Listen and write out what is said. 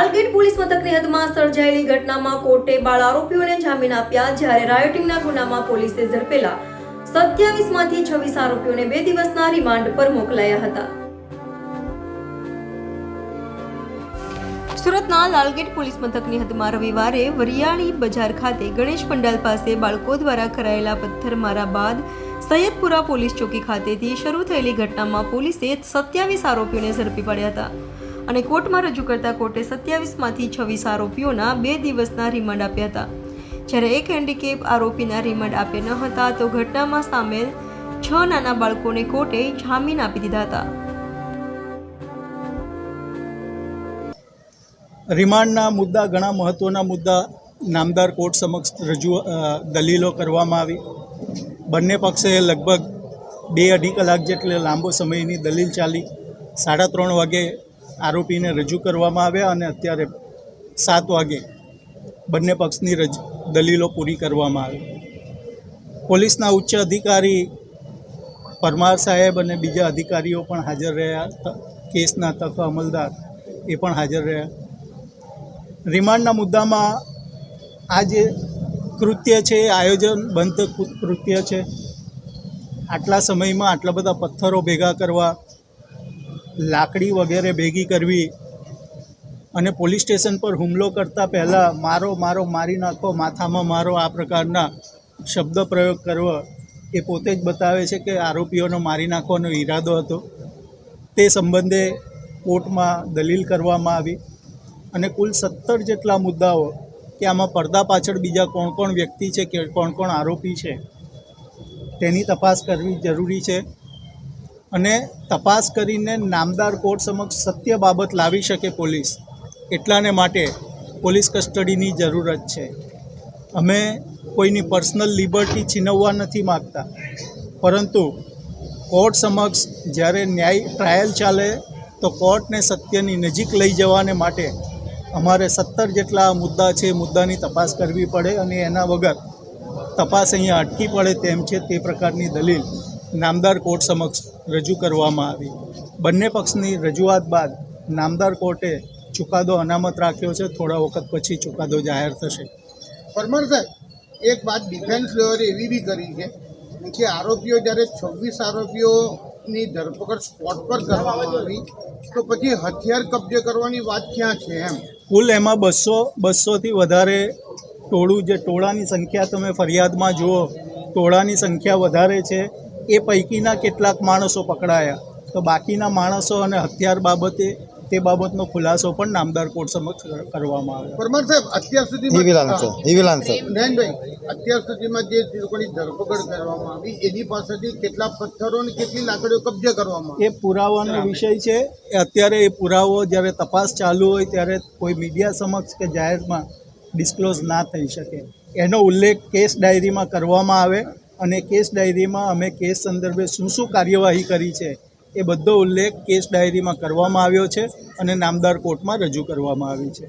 મથકની હદમાં સર્જાયેલી ઘટનામાં કોર્ટે બાળ આરોપીઓને જામીન આપ્યા, જ્યારે રાયોટિંગના ગુનામાં પોલીસે ઝડપેલા સત્યાવીસમાંથી છવ્વીસ આરોપીઓને બે દિવસના રિમાન્ડ પર મોકલાયા હતા. સુરતના લાલગેટ પોલીસ મથકની હદમાં રવિવારે વરિયાળી બજાર ખાતે ગણેશ પંડાલ પાસે બાળકો દ્વારા કરાયેલા પથ્થરમારા બાદ સૈયદપુરા પોલીસ ચોકી ખાતેથી શરૂ થયેલી ઘટનામાં પોલીસે સત્યાવીસ આરોપીઓને ઝડપી પાડ્યા હતા. અને કોર્ટમાં રજૂ કરતા કોર્ટે સત્યાવીસમાંથી છવ્વીસ આરોપીઓના બે દિવસના રિમાન્ડ આપ્યા હતા. જ્યારે એક હેન્ડીકેપ આરોપીના રિમાન્ડ આપ્યા ન હતા, તો ઘટનામાં સામેલ છ નાના બાળકોને કોર્ટે જામીન આપી દીધા હતા. રિમાન્ડના મુદ્દા, ઘણા મહત્ત્વના મુદ્દા નામદાર કોર્ટ સમક્ષ રજૂ દલીલો કરવામાં આવી. બંને પક્ષે લગભગ બે અઢી કલાક જેટલે લાંબો સમયની દલીલ ચાલી. સાડા ત્રણ વાગે આરોપીને રજૂ કરવામાં આવ્યા અને અત્યારે સાત વાગે બંને પક્ષની રજ, દલીલો પૂરી કરવામાં આવી. પોલીસના ઉચ્ચ અધિકારી પરમાર સાહેબ અને બીજા અધિકારીઓ પણ હાજર રહ્યા કેસના તક અમલદાર એ પણ હાજર રહ્યા. રિમાન્ડના મુદ્દામાં આ જે કૃત્ય છે, એ આયોજનબંધ કૃત્ય છે. આટલા સમયમાં આટલા બધા પથ્થરો ભેગા કરવા લાકડી વગેરે ભેગી કરવી અને પોલીસ સ્ટેશન પર હુમલો કરતાં પહેલાં મારો મારો, મારી નાખો, માથામાં મારો, આ પ્રકારના શબ્દ પ્રયોગ કરવો એ પોતે જ બતાવે છે કે આરોપીઓનો મારી નાખવાનો ઈરાદો હતો. તે સંબંધે કોર્ટમાં દલીલ કરવામાં આવી અને કુલ સત્તર જેટલા મુદ્દાઓ કે આમાં પડદા પાછળ બીજા કોણ કોણ વ્યક્તિ છે કે કોણ કોણ આરોપી છે તેની તપાસ કરવી જરૂરી છે. અને તપાસ કરીને નામદાર કોર્ટ સમક્ષ સત્ય બાબત લાવી શકે પોલીસ, એટલાને માટે પોલીસ કસ્ટડીની જરૂરત છે. અમે કોઈની પર્સનલ લિબર્ટી છીનવવા નથી માગતા, પરંતુ કોર્ટ સમક્ષ જ્યારે ન્યાય ટ્રાયલ ચાલે, તો કોર્ટને સત્યની નજીક લઈ જવાને માટે અમારે સત્તર જેટલા મુદ્દા છે મુદ્દાની તપાસ કરવી પડે અને એના વગર તપાસ અહીંયા અટકી પડે તેમ છે તે પ્રકારની દલીલ. નામદાર કોર્ટ સમક્ષ રજૂ કરવામાં આવી. બંને પક્ષની રજૂઆત બાદ નામદાર કોર્ટે ચુકાદો અનામત રાખ્યો છે. થોડા વખત પછી ચુકાદો જાહેર થશે. પરમાર સાહેબ એક વાત ડિફેન્સ લેવલે એવી બી કરી છે કે આરોપીઓ જ્યારે છવ્વીસ આરોપીઓની ધરપકડ સ્પોટ પર કરવામાં આવી તો પછી હથિયાર કબજે કરવાની વાત ક્યાં છે એમ? કુલ એમાં બસો બસોથી વધારે ટોળું જે ટોળાની સંખ્યા તમે ફરિયાદમાં જુઓ ટોળાની સંખ્યા વધારે છે. એ પૈકીના કેટલાક માણસો પકડાયા. તો બાકીના માણસો અને હથિયાર બાબતે તે બાબતનો ખુલાસો પણ નામદાર કોર્ટ સમક્ષ કરવામાં આવ્યો. પરમાર સાહેબ અત્યાર સુધી અત્યાર સુધીમાં જે લોકોની ધરપકડ કરવામાં આવી એની પાસેથી કેટલા પથ્થરો અને કેટલી લાકડીઓ કબજે કરવામાં એ પુરાવાનો વિષય છે. અત્યારે એ પુરાવો જ્યારે તપાસ ચાલુ હોય ત્યારે કોઈ મીડિયા સમક્ષ કે જાહેરમાં ડિસ્ક્લોઝ ના થઈ શકે. એનો ઉલ્લેખ કેસ ડાયરીમાં કરવામાં આવે. અને કેસ ડાયરીમાં અમે કેસ સંદર્ભે શું શું કાર્યવાહી કરી છે એ બધો ઉલ્લેખ કેસ ડાયરીમાં કરવામાં આવ્યો છે અને નામદાર કોર્ટમાં રજૂ કરવામાં આવી છે.